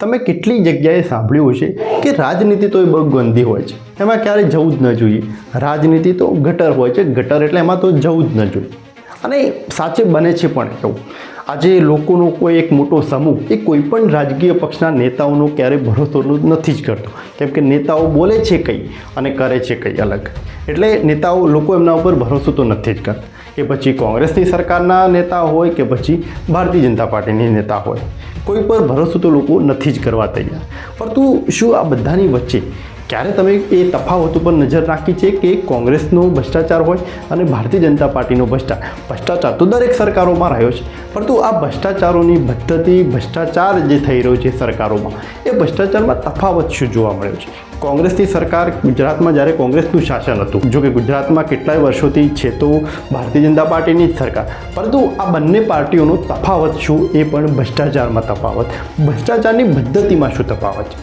તમે કેટલી જગ્યાએ સાંભળ્યું હશે કે રાજનીતિ તો એ બહુ ગંદી હોય છે. એમાં ક્યારેય જવું જ ન જોઈએ. રાજનીતિ તો ગટર હોય છે. ગટર એટલે એમાં તો જવું જ ન જોઈએ. અને સાચે બને છે પણ એવું. આજે લોકોનો કોઈ એક મોટો સમૂહ એ કોઈ પણ રાજકીય પક્ષના નેતાઓનો ક્યારેય ભરોસો નથી જ કરતો. કેમ કે નેતાઓ બોલે છે કંઈ અને કરે છે કંઈ અલગ. એટલે નેતાઓ લોકો એમના ઉપર ભરોસો તો નથી જ કરતા. એ પછી કોંગ્રેસની સરકારના નેતા હોય કે પછી ભારતીય જનતા પાર્ટીની નેતા હોય. કોઈ પર ભરોસો તો લોકો નથી જ કરવા તૈયાર. પરંતુ શું આ બધાની વચ્ચે ક્યારે તમે એ તફાવત ઉપર નજર રાખી છે કે કોંગ્રેસનો ભ્રષ્ટાચાર હોય અને ભારતીય જનતા પાર્ટીનો ભ્રષ્ટા, ભ્રષ્ટાચાર તો દરેક સરકારોમાં રહ્યો છે. પરંતુ આ ભ્રષ્ટાચારોની પદ્ધતિ, ભ્રષ્ટાચાર જે થઈ રહ્યો છે સરકારોમાં, એ ભ્રષ્ટાચારમાં તફાવત શું જોવા મળ્યો છે? કોંગ્રેસની સરકાર ગુજરાતમાં જ્યારે કોંગ્રેસનું શાસન હતું, જો કે ગુજરાતમાં કેટલાય વર્ષોથી છે તો ભારતીય જનતા પાર્ટીની જ સરકાર. પરંતુ આ બંને પાર્ટીઓનો તફાવત શું એ પણ ભ્રષ્ટાચારમાં તફાવત. ભ્રષ્ટાચારની પદ્ધતિમાં શું તફાવત?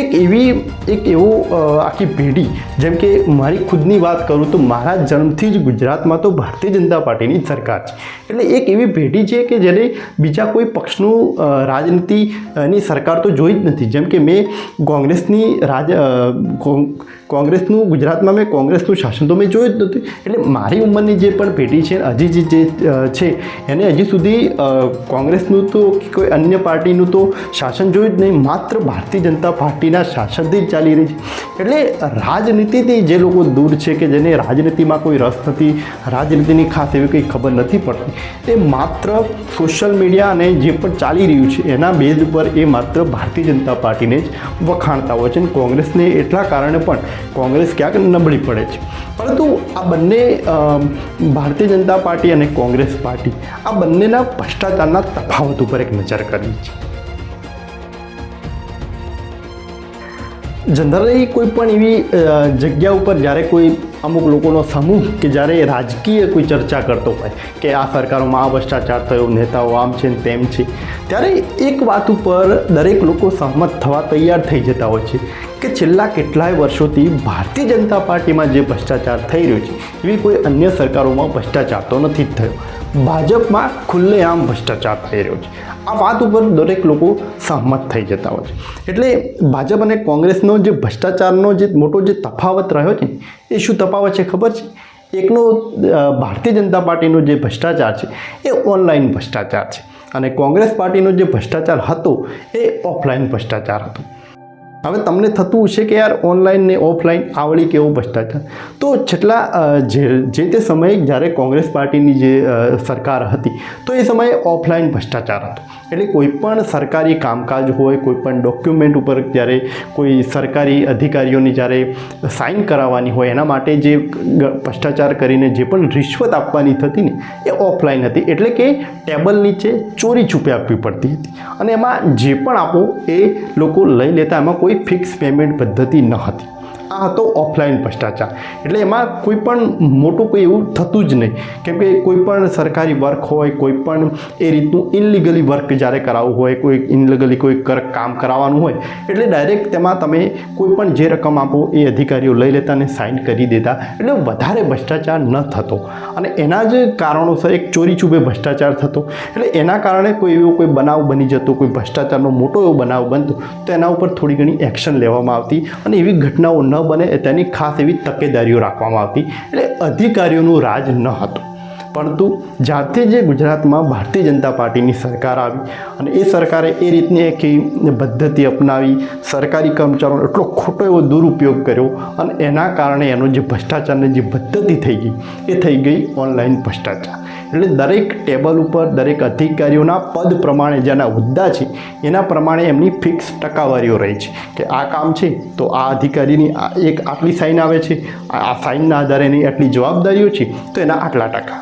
એક એવી, એક એવું આખી પેઢી, જેમ કે મારી ખુદની વાત કરું તો મારા જન્મથી જ ગુજરાતમાં તો ભારતીય જનતા પાર્ટીની જ સરકાર છે. એટલે એક એવી પેઢી છે કે જેને બીજા કોઈ પક્ષનું રાજનીતિની સરકાર તો જોઈ જ નથી. જેમ કે મેં કોંગ્રેસની રાજ 呃空 કોંગ્રેસનું, ગુજરાતમાં મેં કોંગ્રેસનું શાસન તો મેં જોયું જ નથી. એટલે મારી ઉંમરની જે પણ પેઢી છે હજી જે છે, એને હજી સુધી કોંગ્રેસનું તો કોઈ અન્ય પાર્ટીનું તો શાસન જોયું જ નહીં. માત્ર ભારતીય જનતા પાર્ટીના શાસનથી જ ચાલી રહી છે. એટલે રાજનીતિથી જે લોકો દૂર છે કે જેને રાજનીતિમાં કોઈ રસ નથી, રાજનીતિની ખાસ એવી કંઈ ખબર નથી પડતી એ માત્ર સોશિયલ મીડિયા અને જે પણ ચાલી રહ્યું છે, એના બેઝ ઉપર એ માત્ર ભારતીય જનતા પાર્ટીને જ વખાણતા હોય છે અને કોંગ્રેસને એટલા કારણે પણ કોંગ્રેસ ક્યાંક નબળી પડે છે. પરંતુ આ બંને ભારતીય જનતા પાર્ટી અને કોંગ્રેસ પાર્ટી આ બંનેના ભ્રષ્ટાચારના તફાવત ઉપર એક નજર કરી છે. જનરલી કોઈ પણ એવી જગ્યા ઉપર જ્યારે કોઈ અમુક લોકોનો સમૂહ કે જ્યારે રાજકીય કોઈ ચર્ચા કરતો હોય કે આ સરકારોમાં આ ભ્રષ્ટાચાર થયો, નેતાઓ આમ છે ને તેમ છે, ત્યારે એક વાત ઉપર દરેક લોકો સહમત થવા તૈયાર થઈ જતા હોય છે કે છેલ્લા કેટલાય વર્ષોથી ભારતીય જનતા પાર્ટીમાં જે ભ્રષ્ટાચાર થઈ રહ્યો છે, એવી કોઈ અન્ય સરકારોમાં ભ્રષ્ટાચાર તો નથી જ થયો. ભાજપમાં ખુલ્લેઆમ ભ્રષ્ટાચાર થઈ રહ્યો છે. આ વાત ઉપર દરેક લોકો સહમત થઈ જતા હોય છે. એટલે ભાજપ અને કોંગ્રેસનો જે ભ્રષ્ટાચારનો જે મોટો જે તફાવત રહ્યો છે એ શું તફાવત છે ખબર છે? એકનો ભારતીય જનતા પાર્ટીનો જે ભ્રષ્ટાચાર છે, એ ઓનલાઈન ભ્રષ્ટાચાર છે. અને કોંગ્રેસ પાર્ટીનો જે ભ્રષ્ટાચાર હતો, એ ઓફલાઈન ભ્રષ્ટાચાર હતો. હવે તમને થતું હશે કે યાર ઓનલાઈન ને ઓફલાઈન આવડી કેવો ભ્રષ્ટાચાર? તો છેટલા જે તે સમયે જ્યારે કોંગ્રેસ પાર્ટીની જે સરકાર હતી, તો એ સમયે ઓફલાઈન ભ્રષ્ટાચાર હતો. એટલે કોઈ પણ સરકારી કામકાજ હોય, કોઈ પણ ડોક્યુમેન્ટ ઉપર જ્યારે કોઈ સરકારી અધિકારીઓની જ્યારે સાઇન કરાવવાની હોય, એના માટે જે ભ્રષ્ટાચાર કરીને જે પણ રિશ્વત આપવાની થતી ને, એ ઓફલાઈન હતી. એટલે કે ટેબલ નીચે ચોરી છુપે આપવી પડતી હતી. અને એમાં જે પણ આપો એ લોકો લઈ લેતા, એમાં કોઈ ફિક્સ પેમેન્ટ પદ્ધતિ ન હતી. આ હતો ઓફલાઈન ભ્રષ્ટાચાર. એટલે એમાં કોઈ પણ મોટું કોઈ એવું થતું જ નહીં. કેમ કે કોઈ પણ સરકારી વર્ક હોય, કોઈ પણ એ રીતનું ઇનલીગલી વર્ક જ્યારે કરાવવું હોય, કોઈ ઇનલીગલી કોઈ કામ કરાવવાનું હોય, એટલે ડાયરેક્ટ તેમાં તમે કોઈ પણ જે રકમ આપો એ અધિકારીઓ લઈ લેતા અને સાઇન કરી દેતા. એટલે વધારે ભ્રષ્ટાચાર ન થતો. અને એના જ કારણોસર એક ચોરી છૂપે ભ્રષ્ટાચાર થતો. એટલે એના કારણે કોઈ એવો કોઈ બનાવ બની જતો, કોઈ ભ્રષ્ટાચારનો મોટો એવો બનાવ બનતો, તો એના ઉપર થોડી ઘણી એક્શન લેવામાં આવતી. અને એવી ઘટનાઓ ન બને તેની ખાસ એવી તકેદારીઓ રાખવામાં આવતી એટલે અધિકારીઓનું રાજ ન હતું. પરંતુ જાતે જે ગુજરાતમાં ભારતીય જનતા પાર્ટીની સરકાર આવી અને એ સરકારે એ રીતની એક પદ્ધતિ અપનાવી, સરકારી કર્મચારીઓનો એટલો ખોટો એવો દુરુપયોગ કર્યો અને એના કારણે એનો જે ભ્રષ્ટાચારની જે પદ્ધતિ થઈ ગઈ, એ થઈ ગઈ ઓનલાઈન ભ્રષ્ટાચાર. એટલે દરેક ટેબલ ઉપર દરેક અધિકારીઓના પદ પ્રમાણે જેના હોદ્દા છે, એના પ્રમાણે એમની ફિક્સ ટકાવારીઓ રહે છે કે આ કામ છે તો આ અધિકારીની એક આટલી સાઇન આવે છે, આ સાઇનના આધારે એની આટલી જવાબદારીઓ છે, તો એના આટલા ટકા.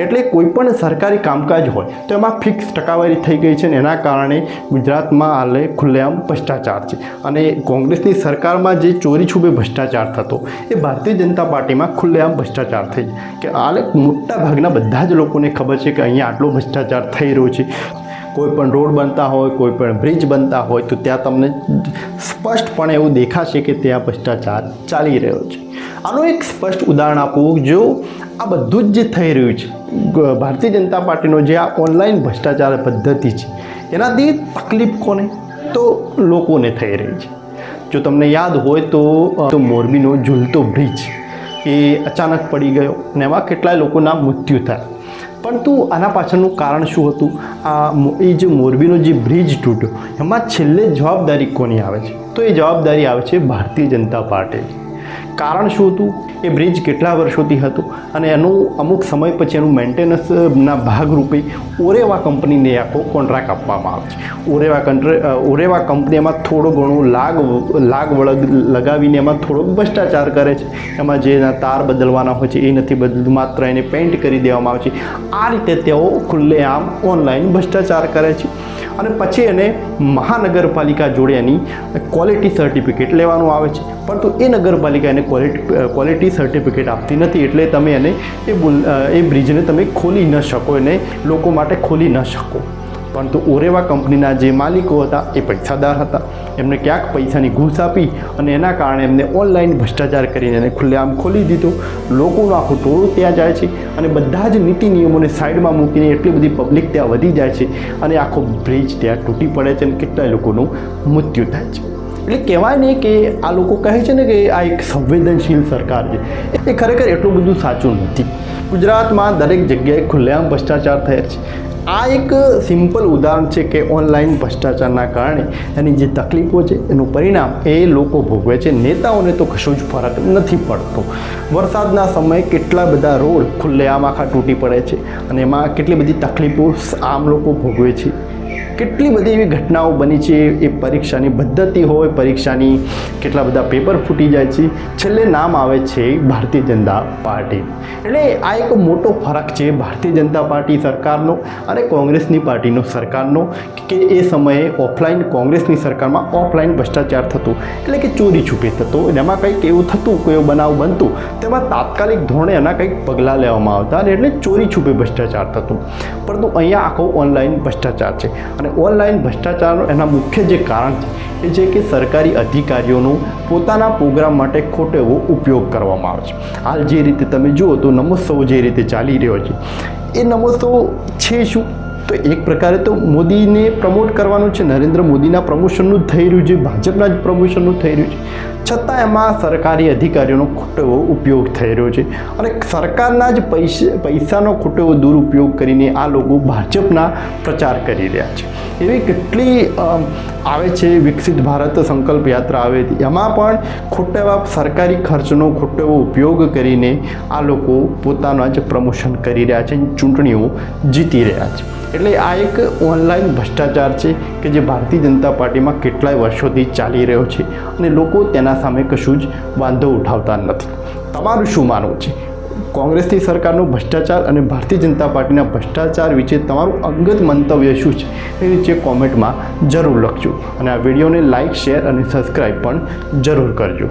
એટલે કોઈ પણ સરકારી કામકાજ હોય, તો એમાં ફિક્સ ટકાવારી થઈ ગઈ છે ને એના કારણે ગુજરાતમાં હાલે ખુલ્લેઆમ ભ્રષ્ટાચાર છે. અને કોંગ્રેસની સરકારમાં જે ચોરી છુપે ભ્રષ્ટાચાર થતો, એ ભારતીય જનતા પાર્ટીમાં ખુલ્લેઆમ ભ્રષ્ટાચાર થઈ. કે હાલે મોટા ભાગના બધા જ લોકોને ખબર છે કે અહીંયા આટલો ભ્રષ્ટાચાર થઈ રહ્યો છે. કોઈ પણ રોડ બનતા હોય, કોઈ પણ બ્રિજ બનતા હોય, તો ત્યાં તમને સ્પષ્ટપણે એવું દેખાશે કે ત્યાં ભ્રષ્ટાચાર ચાલી રહ્યો છે. આનું એક સ્પષ્ટ ઉદાહરણ આપવું જો આ બધું જ જે થઈ રહ્યું છે ભારતીય જનતા પાર્ટીનો જે આ ઓનલાઈન ભ્રષ્ટાચાર પદ્ધતિ છે, એનાથી તકલીફ કોને? તો લોકોને થઈ રહી છે. જો તમને યાદ હોય તો મોરબીનો ઝૂલતો બ્રિજ એ અચાનક પડી ગયો ને એમાં કેટલાય લોકોના મૃત્યુ થયા. પરંતુ આના પાછળનું કારણ શું હતું? આ એ જે મોરબીનો જે બ્રિજ તૂટ્યો, એમાં છેલ્લે જવાબદારી કોની આવે છે? તો એ જવાબદારી આવે છે ભારતીય જનતા પાર્ટીની. કારણ શું હતું? એ બ્રિજ કેટલા વર્ષોથી હતું? અને એનું અમુક સમય પછી એનું મેન્ટેનન્સના ભાગરૂપે ઓરેવા કંપનીને આખો કોન્ટ્રાક્ટ આપવામાં આવે છે. ઓરેવા કંટ્રે ઓરેવા કંપની એમાં થોડો ઘણો લાગ લાગ વળગ લગાવીને એમાં થોડોક ભ્રષ્ટાચાર કરે છે. એમાં જે એના તાર બદલવાના હોય છે, એ નથી બદલતું. માત્ર એને પેન્ટ કરી દેવામાં આવે છે. આ રીતે તેઓ ખુલ્લેઆમ ઓનલાઈન ભ્રષ્ટાચાર કરે છે. અને પછી એને મહાનગરપાલિકા જોડે એની ક્વોલિટી સર્ટિફિકેટ લેવાનું આવે છે. પરંતુ એ નગરપાલિકા એને ક્વોલિટી ક્વોલિટી સર્ટિફિકેટ આપતી નથી એટલે તમે એને એ એ બ્રિજને તમે ખોલી ન શકો, એને લોકો માટે ખોલી ન શકો. પરંતુ ઓરેવા કંપનીના જે માલિકો હતા એ પૈસાદાર હતા. એમને ક્યાંક પૈસાની ઘૂસ આપી અને એના કારણે એમને ઓનલાઈન ભ્રષ્ટાચાર કરીને એને ખુલ્લેઆમ ખોલી દીધો. લોકોનું આખું ટોળું ત્યાં જાય છે અને બધા જ નીતિ નિયમોને સાઈડમાં મૂકીને એટલી બધી પબ્લિક ત્યાં વધી જાય છે અને આખો બ્રિજ ત્યાં તૂટી પડે છે અને કેટલાય લોકોનું મૃત્યુ થાય છે. એટલે કહેવાય ને કે આ લોકો કહે છે ને કે આ એક સંવેદનશીલ સરકાર છે. એ ખરેખર એટલું બધું સાચું નથી. ગુજરાતમાં દરેક જગ્યાએ ખુલ્લેઆમ ભ્રષ્ટાચાર થયા છે. આ એક સિમ્પલ ઉદાહરણ છે કે ઓનલાઈન ભ્રષ્ટાચારના કારણે એની જે તકલીફો છે, એનું પરિણામ એ લોકો ભોગવે છે. નેતાઓને તો કશું જ ફરક નથી પડતો. વરસાદના સમયે કેટલા બધા રોડ ખુલ્લેઆમ આખા તૂટી પડે છે અને એમાં કેટલી બધી તકલીફો આમ લોકો ભોગવે છે. કેટલી બધી એવી ઘટનાઓ બની છે એ પરીક્ષાની પદ્ધતિ હોય, પરીક્ષાની કેટલા બધા પેપર ફૂટી જાય છે. છેલ્લે નામ આવે છે ભારતીય જનતા પાર્ટી. એટલે આ એક મોટો ફરક છે ભારતીય જનતા પાર્ટી સરકારનો અને કોંગ્રેસની પાર્ટીનો સરકારનો કે એ સમયે ઓફલાઈન કોંગ્રેસની સરકારમાં ઓફલાઈન ભ્રષ્ટાચાર થતું. એટલે કે ચોરી છુપી થતો. એમાં કંઈક એવું થતું, કોઈ બનાવ બનતું તેમાં તાત્કાલિક ધોરણે એના કંઈક પગલાં લેવામાં આવતા અને એટલે ચોરી છૂપે ભ્રષ્ટાચાર થતું. પરંતુ અહીંયા આખો ઓનલાઈન ભ્રષ્ટાચાર છે. અને ઓનલાઈન ભ્રષ્ટાચારનો એના મુખ્ય જે કારણ છે, એ છે કે સરકારી અધિકારીઓનો પોતાના પ્રોગ્રામ માટે ખોટો એવો ઉપયોગ કરવામાં આવે છે. હાલ જે રીતે તમે જુઓ તો નમોત્સવ જે રીતે ચાલી રહ્યો છે, એ નમોત્સવ છે શું? તો એક પ્રકારે તો મોદીને પ્રમોટ કરવાનું છે, નરેન્દ્ર મોદીના પ્રમોશનનું થઈ રહ્યું છે, ભાજપના જ પ્રમોશનનું થઈ રહ્યું છે. છતાં એમાં સરકારી અધિકારીઓનો ખોટો ઉપયોગ થઈ રહ્યો છે અને સરકારના જ પૈસા, પૈસાનો ખોટો દુરુપયોગ કરીને આ લોકો ભાજપના પ્રચાર કરી રહ્યા છે. એવી કેટલી આવે છે, વિકસિત ભારત સંકલ્પ યાત્રા આવે છે. એમાં પણ ખોટા એવા સરકારી ખર્ચનો ખોટો એવો ઉપયોગ કરીને આ લોકો પોતાના જ પ્રમોશન કરી રહ્યા છે ચૂંટણીઓ જીતી રહ્યા છે. એટલે આ એક ઓનલાઈન ભ્રષ્ટાચાર છે કે જે ભારતીય જનતા પાર્ટીમાં કેટલાય વર્ષોથી ચાલી રહ્યો છે અને લોકો તેના સામે કશું જ વાંધો ઉઠાવતા નથી. તમારું શું માનવું છે? કોંગ્રેસની સરકારનો ભ્રષ્ટાચાર અને ભારતીય જનતા પાર્ટીના ભ્રષ્ટાચાર વિશે તમારું અંગત મંતવ્ય શું છે? એ નીચે કોમેન્ટમાં જરૂર લખજો અને આ વિડીયોને લાઇક શેર અને સબસ્ક્રાઈબ પણ જરૂર કરજો.